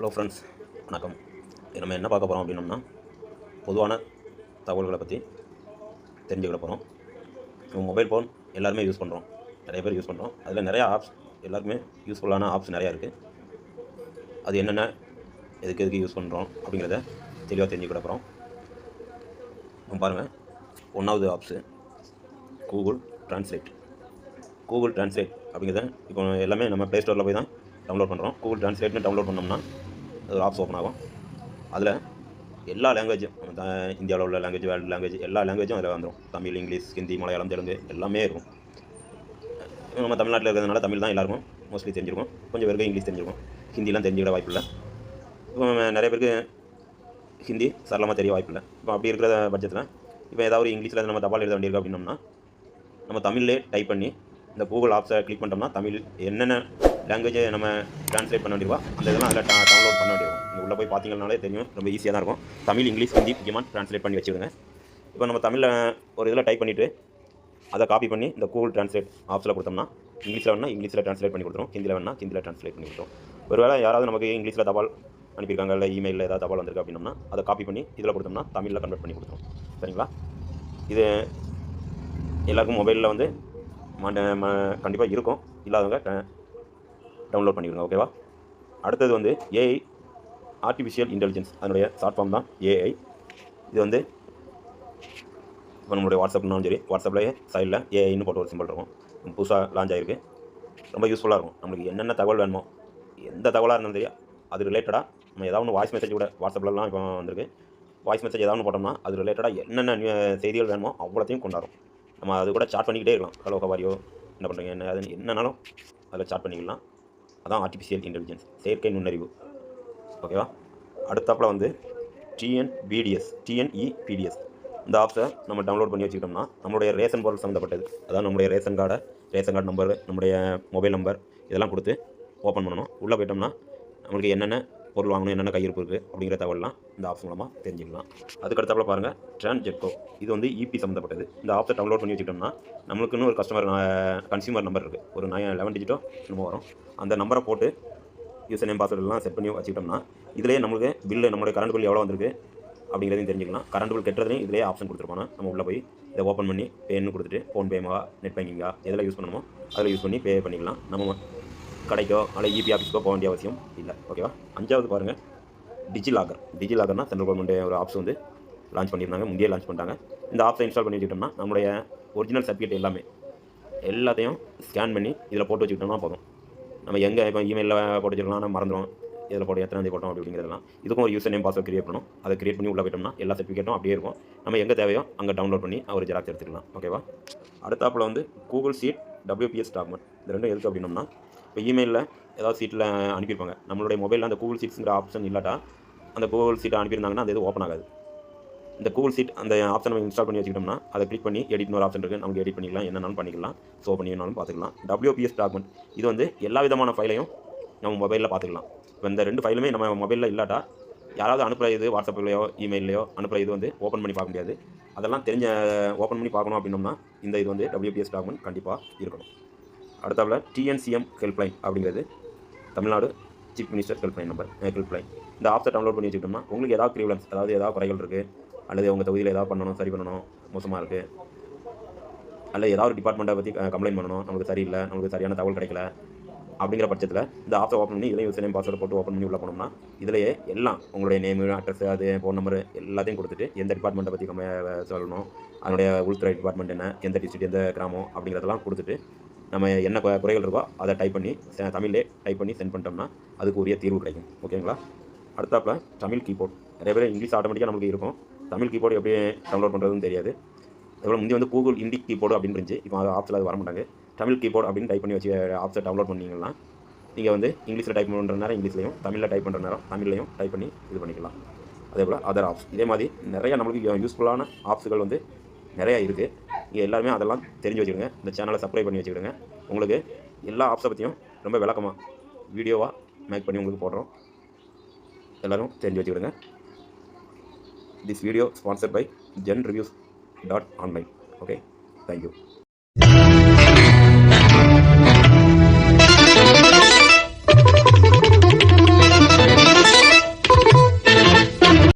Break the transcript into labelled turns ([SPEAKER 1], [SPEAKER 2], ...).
[SPEAKER 1] Hello friends வணக்கம். நம்ம என்ன பார்க்க போகிறோம் அப்படின்னோம்னா பொதுவான தகவல்களை பற்றி தெரிஞ்சுக்கிட போகிறோம் நம்ம மொபைல் ஃபோன் எல்லாருமே யூஸ் பண்ணுறோம் நிறைய பேர் யூஸ் பண்ணுறோம் அதில் நிறையா ஆப்ஸ் எல்லாருக்குமே யூஸ்ஃபுல்லான ஆப்ஸ் நிறையா இருக்குது அது என்னென்ன எதுக்கு எதுக்கு யூஸ் பண்ணுறோம் அப்படிங்கிறத தெளிவாக தெரிஞ்சுக்கிட போகிறோம் பாருங்கள் ஒன்றாவது apps Google translate Google translate அப்படிங்கிறத இப்போ எல்லாமே நம்ம ப்ளே ஸ்டோரில் போய் தான் டவுன்லோட் பண்ணுறோம் கூகுள் ட்ரான்ஸ்லேட்னு டவுன்லோட் பண்ணோம்னா ஒரு ஆப்ஸ் ஓப்பன் ஆகும். அதில் எல்லா லாங்குவேஜும் இந்தியாவில் உள்ள லாங்குவேஜ் வேர்ல்டு லாங்குவேஜ் எல்லா லாங்குவேஜும் அதில் வந்துடும் தமிழ் இங்கிலீஷ் ஹிந்தி மலையாளம் தெலுங்கு எல்லாமே இருக்கும். நம்ம தமிழ்நாட்டில் இருக்கிறதுனால தமிழ் தான் எல்லாருக்கும் மோஸ்ட்லி தெரிஞ்சிருக்கும். கொஞ்சம் பேருக்கு இங்கிலீஷ் தெரிஞ்சிருக்கும். ஹிந்திலாம் தெரிஞ்சுக்கிட வாய்ப்பு இல்லை. இப்போ நிறைய பேருக்கு ஹிந்தி சரளமாக தெரிய வாய்ப்பில்லை இப்போ அப்படி இருக்கிற பட்சத்தில் இப்போ ஏதாவது ஒரு இங்கிலீஷில் நம்ம தபால் எழுத வேண்டியிருக்கு அப்படின்னோம்னா நம்ம தமிழ்லே டைப் பண்ணி இந்த கூகுள் ஆப்ஸை கிளிக் பண்ணிட்டோம்னா தமிழ் என்னென்ன லாங்குவேஜை நம்ம ட்ரான்ஸ்லேட் பண்ண வேண்டியவா அந்த இதெல்லாம் அதில் டவுன்லோட் பண்ண வேண்டியிருக்கும் நீங்கள் உள்ளே போய் பார்த்தீங்கனாலே தெரியும். ரொம்ப ஈஸியாக தான் இருக்கும். தமிழ் இங்கிலீஷ் ஹிந்தி முக்கியமாக ட்ரான்ஸ்லேட் பண்ணி வச்சுருங்க இப்போ நம்ம தமிழில் ஒரு இதில் டைப் பண்ணிவிட்டு அதை காப்பி பண்ணி இந்த கூகுள் ட்ரான்ஸ்லேட் ஆப்ஸில் கொடுத்தோம்னா இங்கிலீஷில் வேணால் இங்கிலீஷில் ட்ரான்ஸ்லேட் பண்ணி கொடுத்துரும். ஹிந்தியில் வேணால் ஹிந்தியில் ட்ரான்ஸ்லேட் பண்ணி கொடுத்துரும். ஒருவேளை யாராவது நமக்கு இங்கிலீஷில் தபால் அனுப்பியிருக்காங்க இல்லை இமெயிலில் ஏதாவது தபால் வந்திருக்கு அப்படின்னா அதை காப்பி பண்ணி இதில் கொடுத்தோம்னா தமிழில் கன்வெர்ட் பண்ணி கொடுத்துரும். சரிங்களா? இது எல்லாருக்கும் மொபைலில் வந்து கண்டிப்பாக இருக்கும். இல்லாதவங்க டவுன்லோட் பண்ணிவிடுங்க ஓகேவா அடுத்தது வந்து ஏஐ ஆர்டிஃபிஷியல் இன்டெலிஜென்ஸ் அதனுடைய ஷார்ட் ஃபார்ம் தான் ஏஐ இது வந்து இப்போ நம்மளுடைய வாட்ஸ்அப்னாலும் சரி வாட்ஸ்அப்லேயே சைடில் ஏஐன்னு போட்டு ஒரு சிம்பிள் இருக்கும். புதுசாக லான்ச் ஆகிருக்கு ரொம்ப யூஸ்ஃபுல்லாக இருக்கும். நம்மளுக்கு என்னென்ன தகவல் வேணுமோ எந்த தகவலாக இருந்தாலும் தெரியும் அது ரிலேட்டடாக நம்ம ஏதாவது ஒன்று வாய்ஸ் மெசேஜ் கூட வாட்ஸ்அப்லலாம் இப்போ வந்திருக்கு. வாய்ஸ் மெசேஜ் ஏதாவது ஒன்று போட்டோம்னா அது ரிலேட்டடாக என்னென்ன நியூ செய்திகள் வேணுமோ அவ்வளோத்தையும் கொண்டாடும். நம்ம அது கூட சாட் பண்ணிக்கிட்டே இருக்கலாம். ஹலோ ஹவாரியோ என்ன பண்ணுறீங்க என்ன அது என்னன்னாலும் அதில் சாட் பண்ணிக்கலாம். அதான் ஆர்டிஃபிஷியல் இன்டெலிஜென்ஸ் செயற்கை நுண்ணறிவு. ஓகேவா அடுத்தாப்பில் வந்து டிஎன்பிடிஎஸ் டிஎன்இபிடிஎஸ் இந்த ஆப்ஸை நம்ம டவுன்லோட் பண்ணி வச்சுக்கிட்டோம்னா நம்மளுடைய ரேஷன் பொருள் சம்மந்தப்பட்டது. அதான் நம்மளுடைய ரேஷன் கார்டை ரேஷன் கார்டு நம்பர் நம்முடைய மொபைல் நம்பர் இதெல்லாம் கொடுத்து ஓப்பன் பண்ணணும். உள்ளே போயிட்டோம்னா நம்மளுக்கு என்னென்ன பொருள் வாங்கணும் என்னென்ன கையிருப்பு இருக்குது அப்படிங்கிற தகவலாம் இந்த ஆப்ஸ் மூலமாக தெரிஞ்சுக்கலாம். அதுக்கடுத்தாப்புல பாருங்கள் ட்ரான்ஜெட்கோ இது வந்து இபி சம்மந்தப்பட்டது இந்த ஆப்ஸை டவுன்லோட் பண்ணி வச்சுக்கிட்டோம்னா நம்மளுக்குன்னு ஒரு கஸ்டமர் கன்சியூமர் நம்பர் இருக்குது ஒரு நைன் லெவன் டிஜிட்டோ என்னமோ வரும். அந்த நம்பரை போட்டு யூசர் நேம் பாஸ்வேர்டெல்லாம் செட் பண்ணி வச்சுக்கிட்டோம்னா இதிலேயே நம்மளுக்கு பில்லு நம்மளுடைய கரண்ட் பில் எவ்வளோ வந்திருக்கு அப்படிங்கிறதையும் தெரிஞ்சுக்கலாம். கரண்ட் பில் கட்டுறதையும் இதிலே ஆப்ஷன் கொடுத்துருப்பாங்க நம்ம உள்ளே போய் இதை ஓப்பன் பண்ணி பேன்னு கொடுத்துட்டு ஃபோன்பேமா நெட் பேங்கிங்கா எதில் யூஸ் பண்ணணுமோ அதில் யூஸ் பண்ணி பே பண்ணிக்கலாம். நம்ம கடைக்கோ அல்லது இபி ஆஃபீஸ்க்கோ போக வேண்டிய அவசியம் இல்லை. ஓகேவா அஞ்சாவது பாருங்கள் டிஜி லாகர் டிஜி லாகர்னா சென்ட்ரல் கவர்மெண்ட் ஒரு ஆப்ஸ் வந்து லான்ச் பண்ணியிருந்தாங்க. முந்தைய லான்ச் பண்ணிட்டாங்க. இந்த ஆப்ஸை இன்ஸ்டால் பண்ணி வச்சுக்கிட்டோம்னா நம்மளுடைய ஒரிஜினல் சர்டிஃபிகேட் எல்லாமே எல்லாத்தையும் ஸ்கேன் பண்ணி இதில் போட்டு வச்சுக்கிட்டோம்னா போதும். நம்ம எங்கே இப்போ இமெயிலில் போட்டு வச்சுக்கலாம் நம்ம மறந்துடும் இதில் போட்டு எத்தனை தேதி போட்டோம் அப்படிங்கிறதெல்லாம் இதுக்கும் ஒரு யூசர் நேம் பாஸ்வேர்ட் கிரியேட் பண்ணணும். அதை கிரியேட் பண்ணி உள்ள போயிட்டோம்னா எல்லா சர்டிஃபிகேட்டும் அப்படியே இருக்கும். நம்ம எங்கே தேவையோ அங்கே டவுன்லோட் பண்ணி ஒரு ஜெராக்ஸ் எடுத்துக்கலாம். ஓகேவா அடுத்தாப்பில் வந்து கூகுள் சீட் டபிள்யூபிஎஸ் டாக்குமெண்ட் இந்த ரெண்டும் எதுக்கு அப்படின்னோம்னா இப்போ இமெயிலில் ஏதாவது சீட்டில் அனுப்பியிருப்பாங்க. நம்மளுடைய மொபைலில் அந்த கூகுள் சீட்ஸுங்கிற ஆப்ஷன் இல்லாட்டா அந்த கூகுள் சீட்டை அனுப்பியிருந்தாங்கன்னா அந்த இது ஓப்பன் ஆகாது. இந்த கூகுள் சீட் அந்த ஆப்ஷன் நம்ம இன்ஸ்டால் பண்ணி வச்சுக்கிட்டோம்னா அதை கிளிக் பண்ணி எடிட்னு ஒரு ஆப்ஷன் இருக்குது நமக்கு எடிட் பண்ணிக்கலாம். என்னென்னாலும் பண்ணிக்கலாம். ஸோ பண்ணினாலும் பார்த்துக்கலாம். டபிள்யூபிஎஸ் டாக்குமெண்ட் இது வந்து எல்லா விதமான ஃபைலையும் நம்ம மொபைலில் பார்த்துக்கலாம். இப்போ இந்த ரெண்டு ஃபைலுமே நம்ம மொபைலில் இல்லாட்டா யாராவது அனுப்புகிற இது வாட்ஸ்அப்லையோ இமெயிலையோ அனுப்புகிற இது வந்து ஓப்பன் பண்ணி பார்க்க முடியாது. அதெல்லாம் தெரிஞ்ச ஓப்பன் பண்ணி பார்க்கணும் அப்படின்னோம்னா இந்த இது வந்து டபிள்யூபிஎஸ் டாக்குமெண்ட் கண்டிப்பாக இருக்கணும். அடுத்தாப்புல டிஎன்சிஎம் ஹெல்ப்லைன் அப்படிங்கிறது Tamil Nadu chief minister helpline number helpline இந்த ஆப்ஸை டவுன்லோட் பண்ணி வச்சுக்கிட்டோம்னா உங்களுக்கு ஏதாவது கிரீவலன்ஸ் அதாவது ஏதாவது குறைகள் இருக்குது அல்லது உங்கள் தொகுதியில் ஏதாவது பண்ணணும் சரி பண்ணணும் மோசமாக இருக்குது அல்லது ஏதாவது டிபார்ட்மெண்ட்டை பற்றி கம்ப்ளைண்ட் பண்ணணும் நமக்கு சரியில்லை நமக்கு சரியான தகவல் கிடைக்கல அப்படிங்கிற பட்சத்தில் இந்த ஆப்ஸை ஓப்பன் பண்ணி இதில் யூசர் நேம் பாஸ்வேர்டு போட்டு ஓப்பன் பண்ணி உள்ள போனோம்னா இதிலேயே எல்லாம் உங்களுடைய நேமு அட்ரஸ் அது ஃபோன் நம்பர் எல்லாத்தையும் கொடுத்துட்டு எந்த டிபார்ட்மெண்ட்டை பற்றி கம்ம சொல்லணும் அதனுடைய உள்துறை டிபார்ட்மெண்ட் என்ன எந்த டிஸ்ட்ரிக்ட் எந்த கிராமம் அப்படிங்கிறதெல்லாம் கொடுத்துட்டு நம்ம என்ன குறைகள் இருக்கோ அதை டைப் பண்ணி செ- தமிழ்லே டைப் பண்ணி சென்ட் பண்ணிட்டோம்னா அதுக்கு உரிய தீர்வு கிடைக்கும். ஓகேங்களா அடுத்தாப்பில் தமிழ் கீபோர்ட் நிறைய பேர் இங்கிலீஷ் ஆட்டோமேட்டிக்காக நமக்கு இருக்கும். தமிழ் கீபோர்டு எப்படி டவுன்லோட் பண்ணுறதுன்னு தெரியாது. அதுபோல் முந்தி வந்து கூகுள் இந்தி கீபோர்டு அப்படின்னு இருந்துச்சு. இப்போ அது ஆப்ஸில் அது வர மாட்டாங்க தமிழ் கீபோர்டு அப்படின்னு டைப் பண்ணி வச்சு ஆப்ஸை டவுன்லோட் பண்ணீங்கன்னா நீங்கள் வந்து இங்கிலீஷில் டைப் பண்ணுற நேரம் இங்கிலீஷ்லையும் தமிழில் டைப் பண்ணுற நேரம் தமிழ்லையும் டைப் பண்ணி இது பண்ணிக்கலாம். அதே போல் அதர் ஆப்ஸ் இதே மாதிரி நிறைய நம்மளுக்கு யூஸ்ஃபுல்லான ஆப்ஸுகள் வந்து நிறையா இருக்குது நீங்கள் எல்லாருமே அதெல்லாம் தெரிஞ்சு வச்சுக்கிடுங்க. இந்த சேனலை சப்ஸ்கிரைப் பண்ணி வச்சுக்கிடுங்க. உங்களுக்கு எல்லா ஆப்ஸை பற்றியும் ரொம்ப விளக்கமாக வீடியோவாக மேக் பண்ணி உங்களுக்கு போடுறோம். எல்லோரும் தெரிஞ்சு வச்சுக்கிடுங்க. This video sponsored by Zen Reviews dot online okay thank you